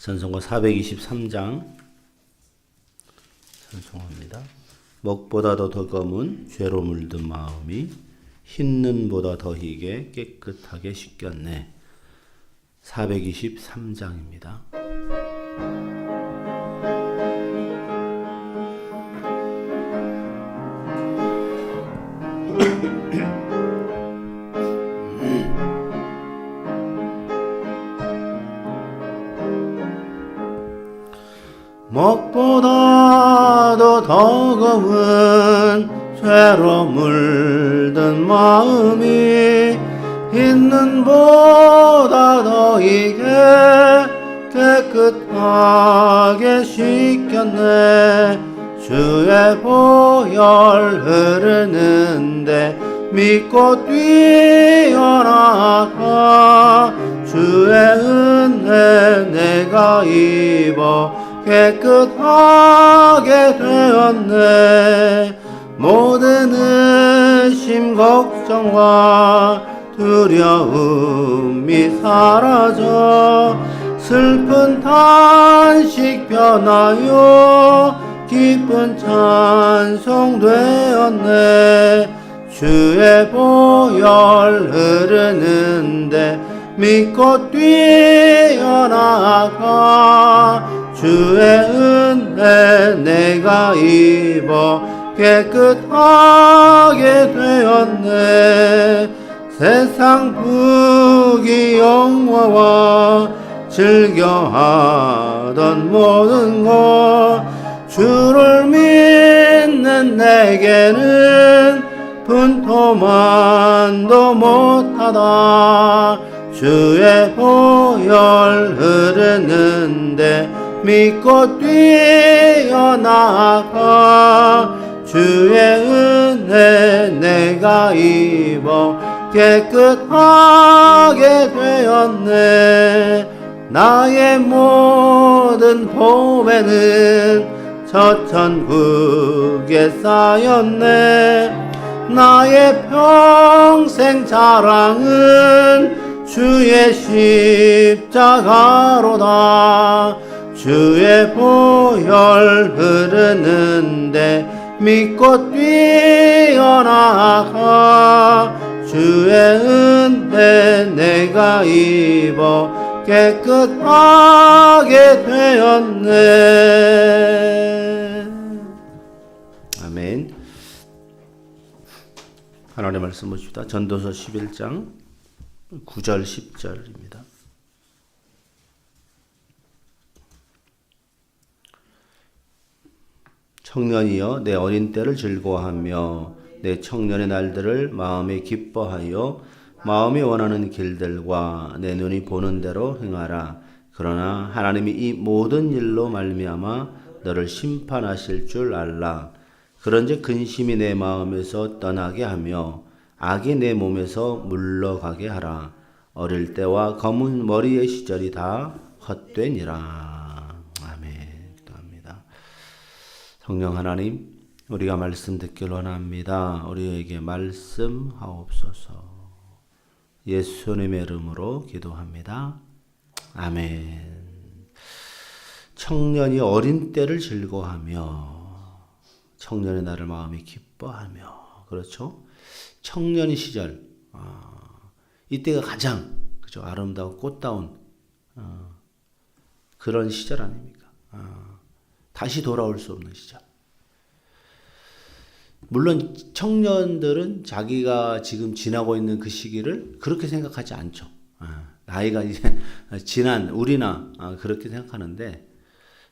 선송가 423장 선송합니다. 먹보다도 더 검은 죄로 물든 마음이 흰눈보다 더 희게 깨끗하게 씻겼네. 423장입니다. 더 검은 죄로 물든 마음이 있는 보다 더 이게 깨끗하게 씻겼네. 주의 보혈 흐르는데 믿고 뛰어나가. 주의 은혜 내가 입어 깨끗하게 되었네. 모든 의심 걱정과 두려움이 사라져 슬픈 탄식 변하여 기쁜 찬송 되었네. 주의 보혈 흐르는데 믿고 뛰어나가 주의 은혜 내가 입어 깨끗하게 되었네. 세상 부귀 영화와 즐겨하던 모든 것 주를 믿는 내게는 분토만도 못하다. 주의 보혈 흐르는데 믿고 뛰어나가 주의 은혜 내가 입어 깨끗하게 되었네. 나의 모든 봄에는 저 천국에 쌓였네. 나의 평생 자랑은 주의 십자가로다 주의 보혈 흐르는데 믿고 뛰어나가 주의 은혜 내가 입어 깨끗하게 되었네. 아멘. 하나님의 말씀 보십시다. 전도서 11장 9절 10절입니다 청년이여 내 어린 때를 즐거워하며 내 청년의 날들을 마음에 기뻐하여 마음이 원하는 길들과 내 눈이 보는 대로 행하라. 그러나 하나님이 이 모든 일로 말미암아 너를 심판하실 줄 알라. 그런즉 근심이 내 마음에서 떠나게 하며 악이 내 몸에서 물러가게 하라. 어릴 때와 검은 머리의 시절이 다 헛되니라. 아멘. 기도합니다. 성령 하나님, 우리가 말씀 듣길 원합니다. 우리에게 말씀하옵소서. 예수님의 이름으로 기도합니다. 아멘. 청년이 어린 때를 즐거워하며 청년의 날을 마음이 기뻐하며 그렇죠? 청년의 시절 어, 이때가 가장 그죠 아름다운 꽃다운 어, 그런 시절 아닙니까? 아, 다시 돌아올 수 없는 시절. 물론 청년들은 자기가 지금 지나고 있는 그 시기를 그렇게 생각하지 않죠. 아, 나이가 이제 지난 우리나 아, 그렇게 생각하는데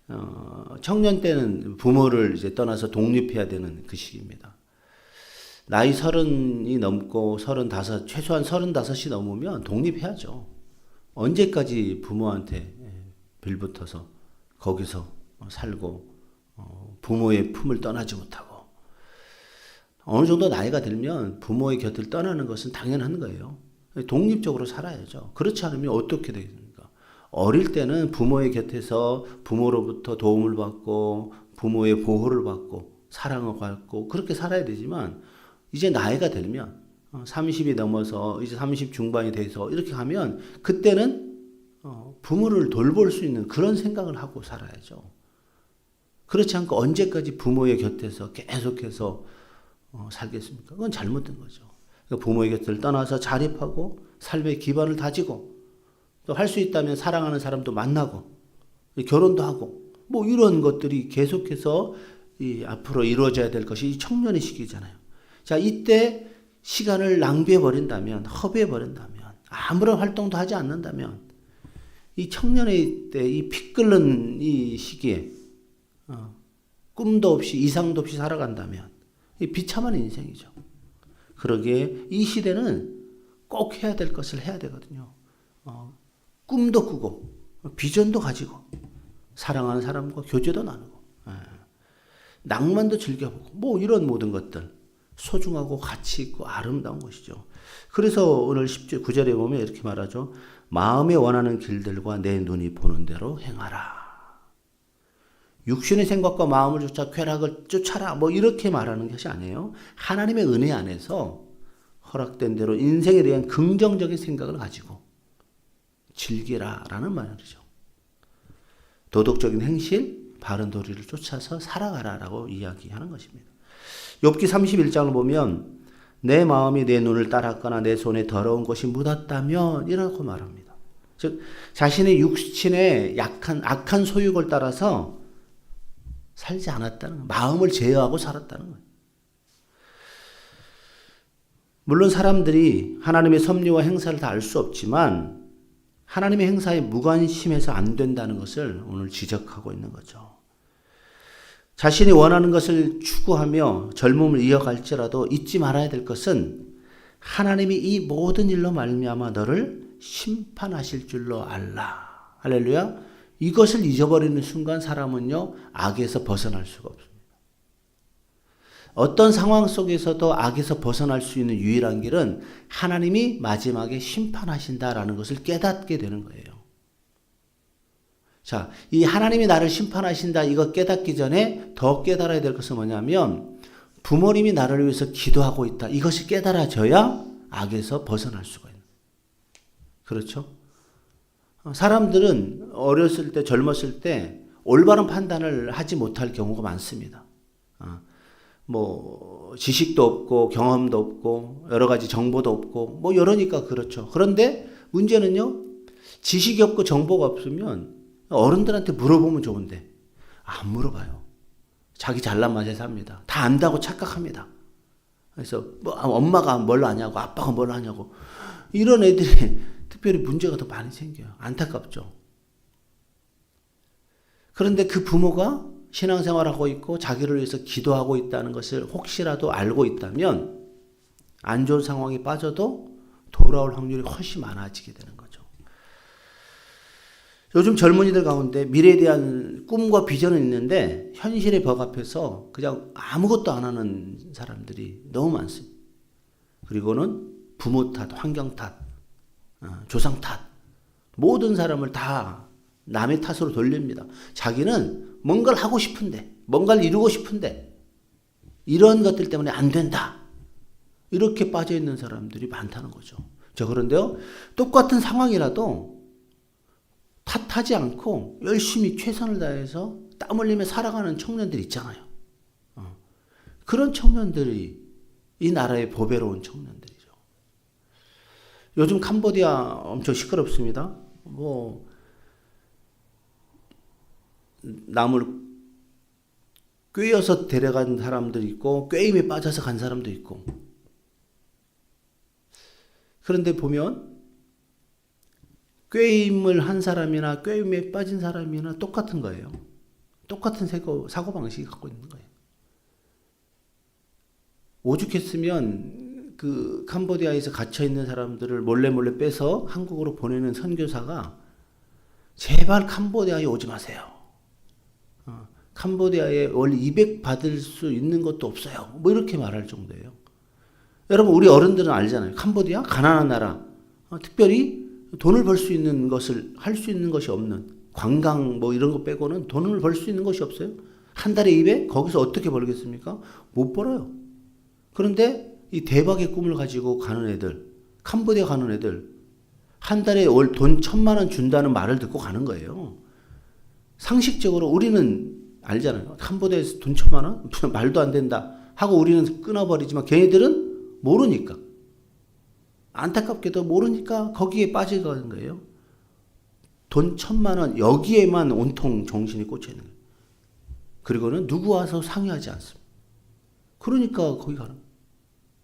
어, 청년 때는 부모를 이제 떠나서 독립해야 되는 그 시기입니다. 나이 서른이 넘고 서른다섯 최소한 서른다섯이 넘으면 독립해야죠. 언제까지 부모한테 빌붙어서 거기서 살고 어, 부모의 품을 떠나지 못하고 어느 정도 나이가 들면 부모의 곁을 떠나는 것은 당연한 거예요. 독립적으로 살아야죠. 그렇지 않으면 어떻게 되겠습니까? 어릴 때는 부모의 곁에서 부모로부터 도움을 받고 부모의 보호를 받고 사랑을 받고 그렇게 살아야 되지만 이제 나이가 들면 30이 넘어서 이제 30 중반이 돼서 이렇게 가면 그때는 어, 부모를 돌볼 수 있는 그런 생각을 하고 살아야죠. 그렇지 않고 언제까지 부모의 곁에서 계속해서 어, 살겠습니까? 그건 잘못된 거죠. 그러니까 부모의 곁을 떠나서 자립하고 삶의 기반을 다지고 또 할 수 있다면 사랑하는 사람도 만나고 결혼도 하고 뭐 이런 것들이 계속해서 이 앞으로 이루어져야 될 것이 이 청년의 시기잖아요. 자, 이때 시간을 낭비해 버린다면, 허비해 버린다면, 아무런 활동도 하지 않는다면, 이 청년의 때 이 피 끓는 이 시기에, 어, 꿈도 없이, 이상도 없이 살아간다면, 이 비참한 인생이죠. 그러기에 이 시대는 꼭 해야 될 것을 해야 되거든요. 어, 꿈도 꾸고, 비전도 가지고, 사랑하는 사람과 교제도 나누고, 예. 낭만도 즐겨보고, 뭐 이런 모든 것들. 소중하고 가치 있고 아름다운 것이죠. 그래서 오늘 10절 9절에 보면 이렇게 말하죠. 마음에 원하는 길들과 내 눈이 보는 대로 행하라. 육신의 생각과 마음을 쫓아 쾌락을 쫓아라. 뭐 이렇게 말하는 것이 아니에요. 하나님의 은혜 안에서 허락된 대로 인생에 대한 긍정적인 생각을 가지고 즐기라라는 말이죠. 도덕적인 행실, 바른 도리를 쫓아서 살아가라라고 이야기하는 것입니다. 욥기 31장을 보면 내 마음이 내 눈을 따랐거나 내 손에 더러운 것이 묻었다면 이라고 말합니다. 즉 자신의 육신의 약한 악한 소욕을 따라서 살지 않았다는 거예요. 마음을 제어하고 살았다는 거예요. 물론 사람들이 하나님의 섭리와 행사를 다 알 수 없지만 하나님의 행사에 무관심해서 안 된다는 것을 오늘 지적하고 있는 거죠. 자신이 원하는 것을 추구하며 젊음을 이어갈지라도 잊지 말아야 될 것은 하나님이 이 모든 일로 말미암아 너를 심판하실 줄로 알라. 할렐루야. 이것을 잊어버리는 순간 사람은요 악에서 벗어날 수가 없습니다. 어떤 상황 속에서도 악에서 벗어날 수 있는 유일한 길은 하나님이 마지막에 심판하신다라는 것을 깨닫게 되는 거예요. 자, 이 하나님이 나를 심판하신다 이거 깨닫기 전에 더 깨달아야 될 것은 뭐냐면 부모님이 나를 위해서 기도하고 있다. 이것이 깨달아져야 악에서 벗어날 수가 있는. 그렇죠? 사람들은 어렸을 때 젊었을 때 올바른 판단을 하지 못할 경우가 많습니다. 어, 뭐 지식도 없고 경험도 없고 여러 가지 정보도 없고 뭐 이러니까 그렇죠. 그런데 문제는요. 지식이 없고 정보가 없으면 어른들한테 물어보면 좋은데 안 물어봐요. 자기 잘난 맛에 삽니다. 다 안다고 착각합니다. 그래서 뭐 엄마가 뭘 아냐고 아빠가 뭘 아냐고 이런 애들이 특별히 문제가 더 많이 생겨요. 안타깝죠. 그런데 그 부모가 신앙생활하고 있고 자기를 위해서 기도하고 있다는 것을 혹시라도 알고 있다면 안 좋은 상황에 빠져도 돌아올 확률이 훨씬 많아지게 되는 거죠. 요즘 젊은이들 가운데 미래에 대한 꿈과 비전은 있는데 현실의 벽 앞에서 그냥 아무것도 안 하는 사람들이 너무 많습니다. 그리고는 부모 탓, 환경 탓, 어, 조상 탓, 모든 사람을 다 남의 탓으로 돌립니다. 자기는 뭔가를 하고 싶은데, 뭔가를 이루고 싶은데, 이런 것들 때문에 안 된다. 이렇게 빠져 있는 사람들이 많다는 거죠. 저 그런데요, 똑같은 상황이라도 탓하지 않고 열심히 최선을 다해서 땀 흘리며 살아가는 청년들 있잖아요. 어. 그런 청년들이 이 나라의 보배로운 청년들이죠. 요즘 캄보디아 엄청 시끄럽습니다. 뭐 남을 꿰어서 데려간 사람도 있고 꿰임에 빠져서 간 사람도 있고 그런데 보면 꿰임을 한 사람이나 꿰임에 빠진 사람이나 똑같은 거예요. 똑같은 사고, 사고 방식이 갖고 있는 거예요. 오죽했으면 그 캄보디아에서 갇혀 있는 사람들을 몰래 몰래 빼서 한국으로 보내는 선교사가 제발 캄보디아에 오지 마세요. 어, 캄보디아에 월200 받을 수 있는 것도 없어요. 뭐 이렇게 말할 정도예요. 여러분 우리 어른들은 알잖아요. 캄보디아 가난한 나라. 어, 특별히 돈을 벌 수 있는 것을 할 수 있는 것이 없는 관광 뭐 이런 거 빼고는 돈을 벌 수 있는 것이 없어요. 한 달에 200 거기서 어떻게 벌겠습니까? 못 벌어요. 그런데 이 대박의 꿈을 가지고 가는 애들, 캄보디아 가는 애들 한 달에 월 돈 천만 원 준다는 말을 듣고 가는 거예요. 상식적으로 우리는 알잖아요. 캄보디아에서 돈 천만 원? 말도 안 된다. 하고 우리는 끊어버리지만 걔네들은 모르니까. 안타깝게도 모르니까 거기에 빠져가는 거예요. 돈 천만 원 여기에만 온통 정신이 꽂혀 있는 거예요. 그리고는 누구 와서 상의하지 않습니다. 그러니까 거기 가는 거예요.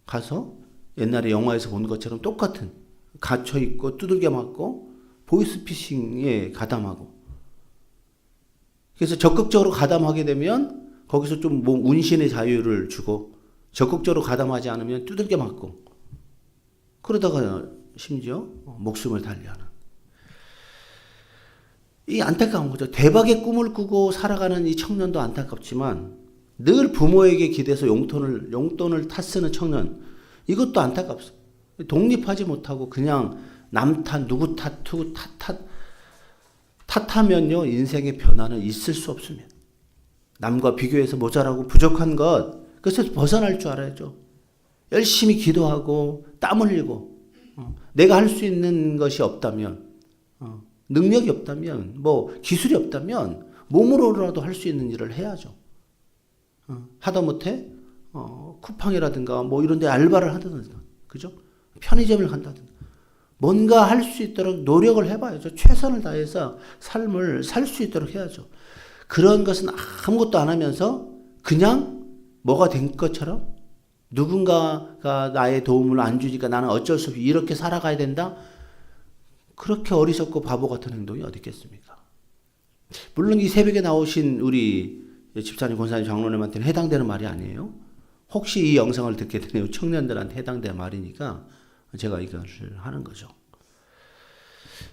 가서 옛날에 영화에서 본 것처럼 똑같은 갇혀 있고 두들겨 맞고 보이스피싱에 가담하고 그래서 적극적으로 가담하게 되면 거기서 좀 뭐 운신의 자유를 주고 적극적으로 가담하지 않으면 두들겨 맞고 그러다가 심지어 목숨을 달리하는 이 안타까운 거죠. 대박의 꿈을 꾸고 살아가는 이 청년도 안타깝지만 늘 부모에게 기대서 용돈을 용돈을 탓쓰는 청년 이것도 안타깝습니다. 독립하지 못하고 그냥 남 탓, 누구 탓, 투 탓, 탓, 탓하면요 인생의 변화는 있을 수 없습니다. 남과 비교해서 모자라고 부족한 것 그것에서 벗어날 줄 알아야죠. 열심히 기도하고 땀 흘리고 어, 내가 할 수 있는 것이 없다면 어, 능력이 없다면 뭐 기술이 없다면 몸으로라도 할 수 있는 일을 해야죠. 어, 하다 못해 어, 쿠팡이라든가 뭐 이런 데 알바를 한다든가 그죠? 편의점을 간다든가 뭔가 할 수 있도록 노력을 해봐야죠. 최선을 다해서 삶을 살 수 있도록 해야죠. 그런 것은 아무것도 안 하면서 그냥 뭐가 된 것처럼 누군가가 나의 도움을 안 주니까 나는 어쩔 수 없이 이렇게 살아가야 된다? 그렇게 어리석고 바보 같은 행동이 어디 있겠습니까? 물론 이 새벽에 나오신 우리 집사님, 권사님, 장로님한테는 해당되는 말이 아니에요. 혹시 이 영상을 듣게 되는 청년들한테 해당되는 말이니까 제가 이것을 하는 거죠.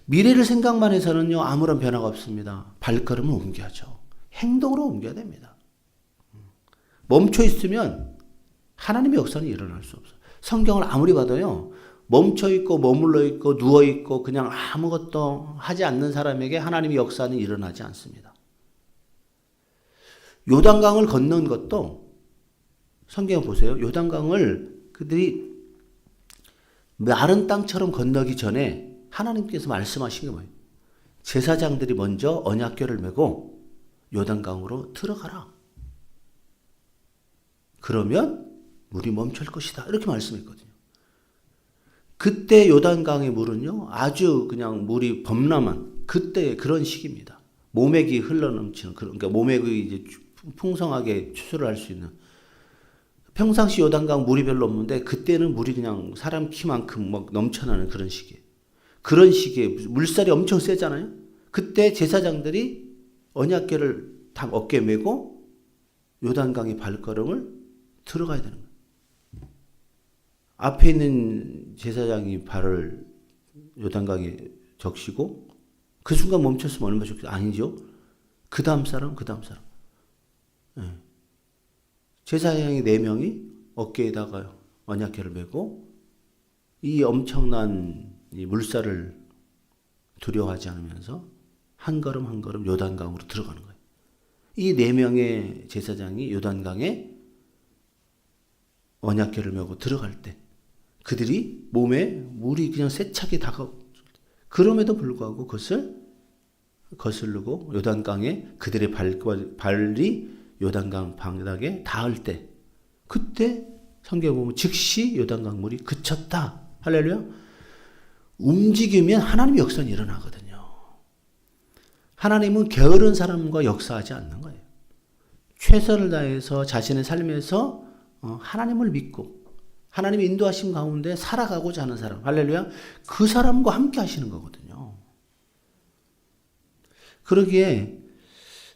미래를 생각만 해서는요, 아무런 변화가 없습니다. 발걸음을 옮겨야죠. 행동으로 옮겨야 됩니다. 멈춰 있으면 하나님의 역사는 일어날 수 없어요. 성경을 아무리 봐도요, 멈춰 있고 머물러 있고 누워 있고 그냥 아무것도 하지 않는 사람에게 하나님의 역사는 일어나지 않습니다. 요단강을 건넌 것도 성경 보세요. 요단강을 그들이 마른 땅처럼 건너기 전에 하나님께서 말씀하신 게 뭐예요? 제사장들이 먼저 언약궤를 메고 요단강으로 들어가라. 그러면 물이 멈출 것이다. 이렇게 말씀했거든요. 그때 요단강의 물은요, 아주 그냥 물이 범람한 그때 그런 시기입니다. 모맥이 흘러넘치는 그런, 그러니까 모맥이 이제 풍성하게 추수를 할 수 있는. 평상시 요단강 물이 별로 없는데 그때는 물이 그냥 사람 키만큼 막 넘쳐나는 그런 시기. 그런 시기에 물살이 엄청 세잖아요. 그때 제사장들이 언약궤를 다 어깨에 메고 요단강의 발걸음을 들어가야 되는 거예요. 앞에 있는 제사장이 발을 요단강에 적시고 그 순간 멈췄으면 얼마나 좋겠어. 아니죠. 그 다음 사람, 그 다음 사람. 네. 제사장이 네 명이 어깨에다가 언약궤를 메고 이 엄청난 이 물살을 두려워하지 않으면서 한 걸음 한 걸음 요단강으로 들어가는 거예요. 이 네 명의 제사장이 요단강에 언약궤를 메고 들어갈 때 그들이 몸에 물이 그냥 세차게 다가오고 그럼에도 불구하고 그것을 거슬르고 요단강에 그들의 발과 발이 요단강 방닥에 닿을 때 그때 성경에 보면 즉시 요단강 물이 그쳤다. 할렐루야. 움직이면 하나님의 역사는 일어나거든요. 하나님은 게으른 사람과 역사하지 않는 거예요. 최선을 다해서 자신의 삶에서 어, 하나님을 믿고 하나님의 인도하심 가운데 살아가고자 하는 사람, 할렐루야, 그 사람과 함께 하시는 거거든요. 그러기에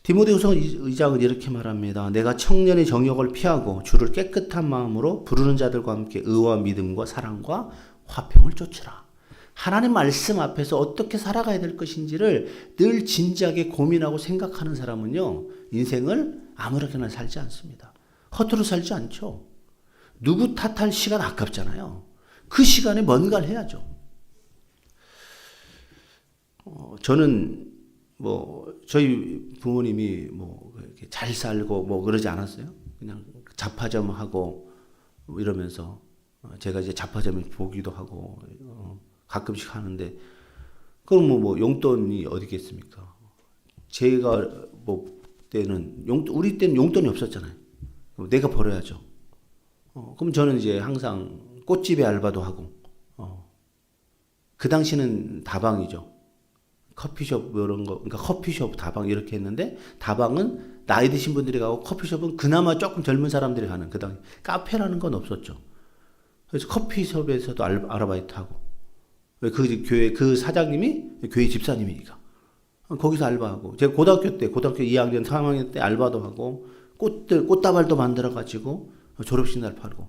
디모데후서 2장은 이렇게 말합니다. 내가 청년의 정욕을 피하고 주를 깨끗한 마음으로 부르는 자들과 함께 의와 믿음과 사랑과 화평을 쫓으라. 하나님 말씀 앞에서 어떻게 살아가야 될 것인지를 늘 진지하게 고민하고 생각하는 사람은요, 인생을 아무렇게나 살지 않습니다. 허투루 살지 않죠. 누구 탓할 시간 아깝잖아요. 그 시간에 뭔가를 해야죠. 어, 저는 뭐 저희 부모님이 뭐 이렇게 잘 살고 뭐 그러지 않았어요. 그냥 잡화점 하고 뭐 이러면서 어, 제가 이제 잡화점에 보기도 하고 어, 가끔씩 하는데 그럼 뭐, 뭐 용돈이 어디 있겠습니까? 제가 뭐 때는 용 우리 때는 용돈이 없었잖아요. 내가 벌어야죠. 어, 그럼 저는 이제 항상 꽃집에 알바도 하고, 어, 그 당시는 다방이죠. 커피숍 뭐 이런 거, 그러니까 커피숍 다방 이렇게 했는데 다방은 나이 드신 분들이 가고 커피숍은 그나마 조금 젊은 사람들이 가는 그 당시 카페라는 건 없었죠. 그래서 커피숍에서도 알, 아르바이트 하고, 그 교회 그 사장님이 교회 집사님이니까. 거기서 알바하고. 제가 고등학교 때 고등학교 2학년 3학년 때 알바도 하고 꽃들 꽃다발도 만들어 가지고 졸업식 날 팔고.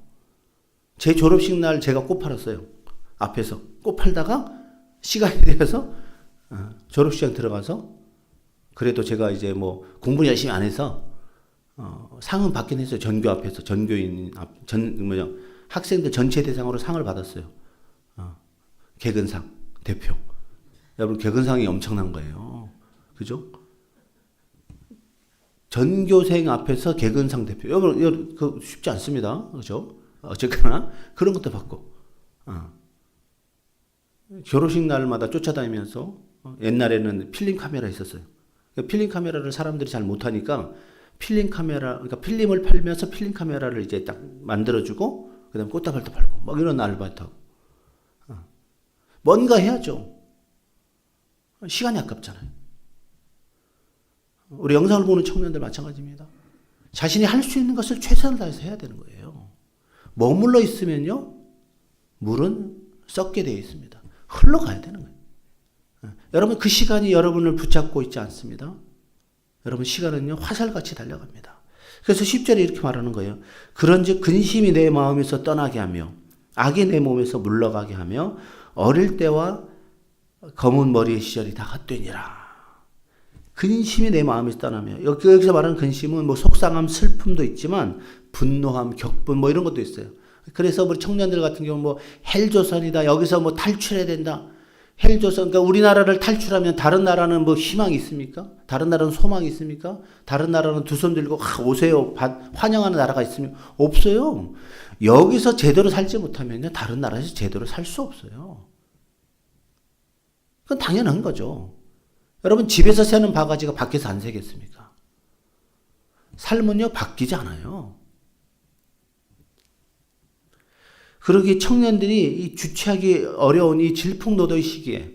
제 졸업식 날 제가 꽃 팔았어요. 앞에서. 꽃 팔다가 시간이 되어서 어, 졸업식장 들어가서 그래도 제가 이제 뭐 공부 열심히 안 해서 어, 상은 받긴 했어요 전교 앞에서 전교인 앞, 전 뭐냐 학생들 전체 대상으로 상을 받았어요 어, 개근상 대표 여러분 개근상이 엄청난 거예요 그죠? 전교생 앞에서 개근상 대표. 여러분, 여러분, 그 쉽지 않습니다. 그죠? 어쨌거나, 그런 것도 받고, 어. 결혼식 날마다 쫓아다니면서, 어, 옛날에는 필름 카메라 있었어요. 그 필름 카메라를 사람들이 잘 못하니까, 필름 카메라, 그러니까 필름을 팔면서 필름 카메라를 이제 딱 만들어주고, 그 다음에 꽃다발도 팔고, 막 이런 알바트하고. 어. 뭔가 해야죠. 시간이 아깝잖아요. 우리 영상을 보는 청년들 마찬가지입니다. 자신이 할 수 있는 것을 최선을 다해서 해야 되는 거예요. 머물러 있으면요, 물은 썩게 되어 있습니다. 흘러가야 되는 거예요. 예. 여러분, 그 시간이 여러분을 붙잡고 있지 않습니다. 여러분, 시간은요, 화살같이 달려갑니다. 그래서 10절에 이렇게 말하는 거예요. 그런즉 근심이 내 마음에서 떠나게 하며, 악이 내 몸에서 물러가게 하며, 어릴 때와 검은 머리의 시절이 다 헛되니라. 근심이 내 마음에서 떠나며 여기서 말하는 근심은 뭐 속상함, 슬픔도 있지만 분노함, 격분 뭐 이런 것도 있어요. 그래서 우리 청년들 같은 경우 뭐 헬조선이다 여기서 뭐 탈출해야 된다. 헬조선 그러니까 우리나라를 탈출하면 다른 나라는 뭐 희망이 있습니까? 다른 나라는 소망이 있습니까? 다른 나라는 두 손 들고 아, 오세요 환영하는 나라가 있습니까? 없어요. 여기서 제대로 살지 못하면요 다른 나라에서 제대로 살 수 없어요. 그건 당연한 거죠. 여러분 집에서 새는 바가지가 밖에서 안 새겠습니까? 삶은요 바뀌지 않아요. 그러기 청년들이 이 주체하기 어려운 이 질풍노도의 시기에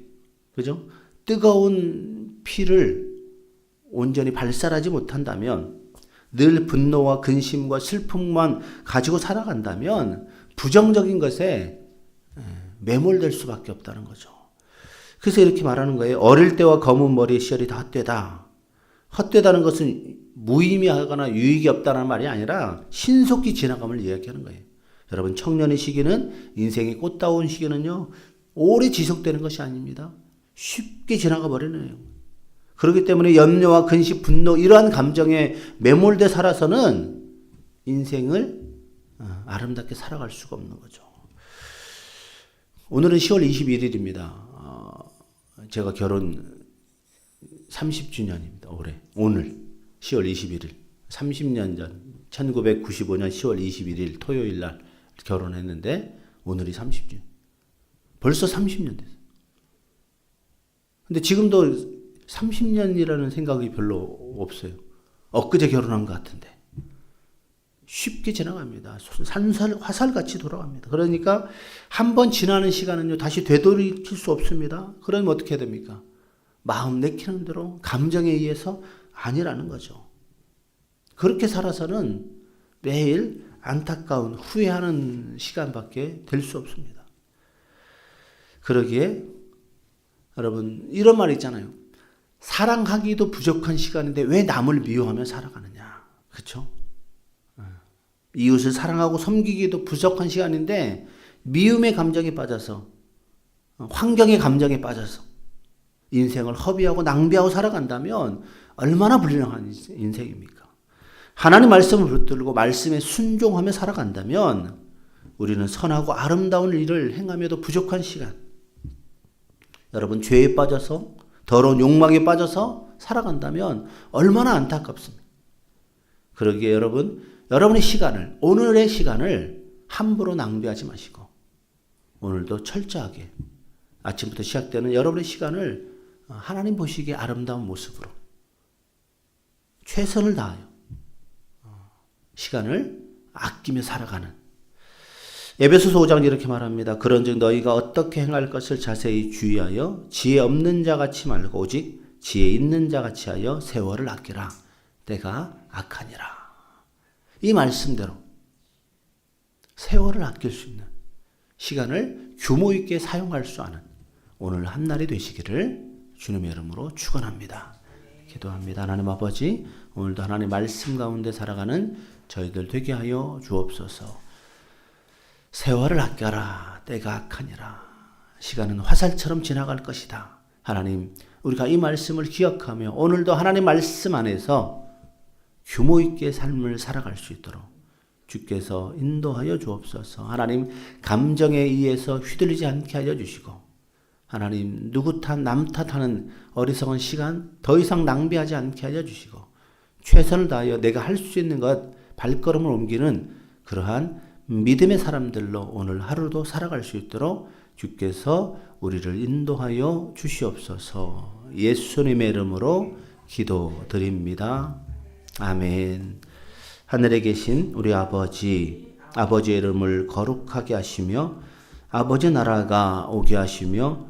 그죠? 뜨거운 피를 온전히 발산하지 못한다면 늘 분노와 근심과 슬픔만 가지고 살아간다면 부정적인 것에 매몰될 수밖에 없다는 거죠. 그래서 이렇게 말하는 거예요. 어릴 때와 검은 머리의 시절이 다 헛되다. 헛되다는 것은 무의미하거나 유익이 없다는 말이 아니라 신속히 지나감을 이야기하는 거예요. 여러분 청년의 시기는 인생의 꽃다운 시기는요 오래 지속되는 것이 아닙니다. 쉽게 지나가 버리네요. 그렇기 때문에 염려와 근심, 분노 이러한 감정에 매몰돼 살아서는 인생을 어, 아름답게 살아갈 수가 없는 거죠. 오늘은 10월 21일입니다. 제가 결혼 30주년입니다. 올해. 오늘 10월 21일. 30년 전 1995년 10월 21일 토요일 날 결혼했는데 오늘이 30주년. 벌써 30년 됐어요. 근데 지금도 30년이라는 생각이 별로 없어요. 엊그제 결혼한 것 같은데. 쉽게 지나갑니다. 산살, 화살같이 돌아갑니다. 그러니까 한 번 지나는 시간은요, 다시 되돌이킬 수 없습니다. 그러면 어떻게 됩니까? 마음 내키는 대로 감정에 의해서 아니라는 거죠. 그렇게 살아서는 매일 안타까운 후회하는 시간밖에 될 수 없습니다. 그러기에 여러분 이런 말 있잖아요. 사랑하기도 부족한 시간인데 왜 남을 미워하며 살아가느냐. 그렇죠? 이웃을 사랑하고 섬기기도 부족한 시간인데 미움의 감정에 빠져서 어, 환경의 감정에 빠져서 인생을 허비하고 낭비하고 살아간다면 얼마나 불량한 인생입니까? 하나님 말씀을 붙들고 말씀에 순종하며 살아간다면 우리는 선하고 아름다운 일을 행하며도 부족한 시간. 여러분 죄에 빠져서 더러운 욕망에 빠져서 살아간다면 얼마나 안타깝습니까? 그러기에 여러분 여러분의 시간을 오늘의 시간을 함부로 낭비하지 마시고 오늘도 철저하게 아침부터 시작되는 여러분의 시간을 하나님 보시기에 아름다운 모습으로 최선을 다하여 시간을 아끼며 살아가는 에베소서 5장 이렇게 말합니다. 그런즉 너희가 어떻게 행할 것을 자세히 주의하여 지혜 없는 자 같이 말고 오직 지혜 있는 자 같이 하여 세월을 아끼라. 때가 악하니라. 이 말씀대로 세월을 아낄 수 있는 시간을 규모 있게 사용할 수 아는 오늘 한 날이 되시기를 주님의 이름으로 축원합니다. 기도합니다. 하나님 아버지, 오늘도 하나님 말씀 가운데 살아가는 저희들 되게 하여 주옵소서. 세월을 아껴라. 때가 악하니라. 시간은 화살처럼 지나갈 것이다. 하나님, 우리가 이 말씀을 기억하며 오늘도 하나님 말씀 안에서 규모 있게 삶을 살아갈 수 있도록 주께서 인도하여 주옵소서. 하나님, 감정에 의해서 휘둘리지 않게 하여 주시고 하나님 누구 탓, 남 탓하는 어리석은 시간 더 이상 낭비하지 않게 하여 주시고 최선을 다하여 내가 할 수 있는 것 발걸음을 옮기는 그러한 믿음의 사람들로 오늘 하루도 살아갈 수 있도록 주께서 우리를 인도하여 주시옵소서 예수님의 이름으로 기도드립니다. 아멘. 하늘에 계신 우리 아버지, 아버지의 이름을 거룩하게 하시며 아버지 나라가 오게 하시며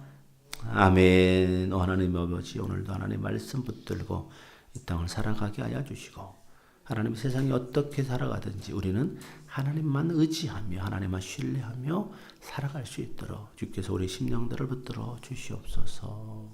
아멘. 오 하나님 아버지 오늘도 하나님 말씀 붙들고 이 땅을 살아가게 하여 주시고 하나님 세상이 어떻게 살아가든지 우리는 하나님만 의지하며 하나님만 신뢰하며 살아갈 수 있도록 주께서 우리 심령들을 붙들어 주시옵소서.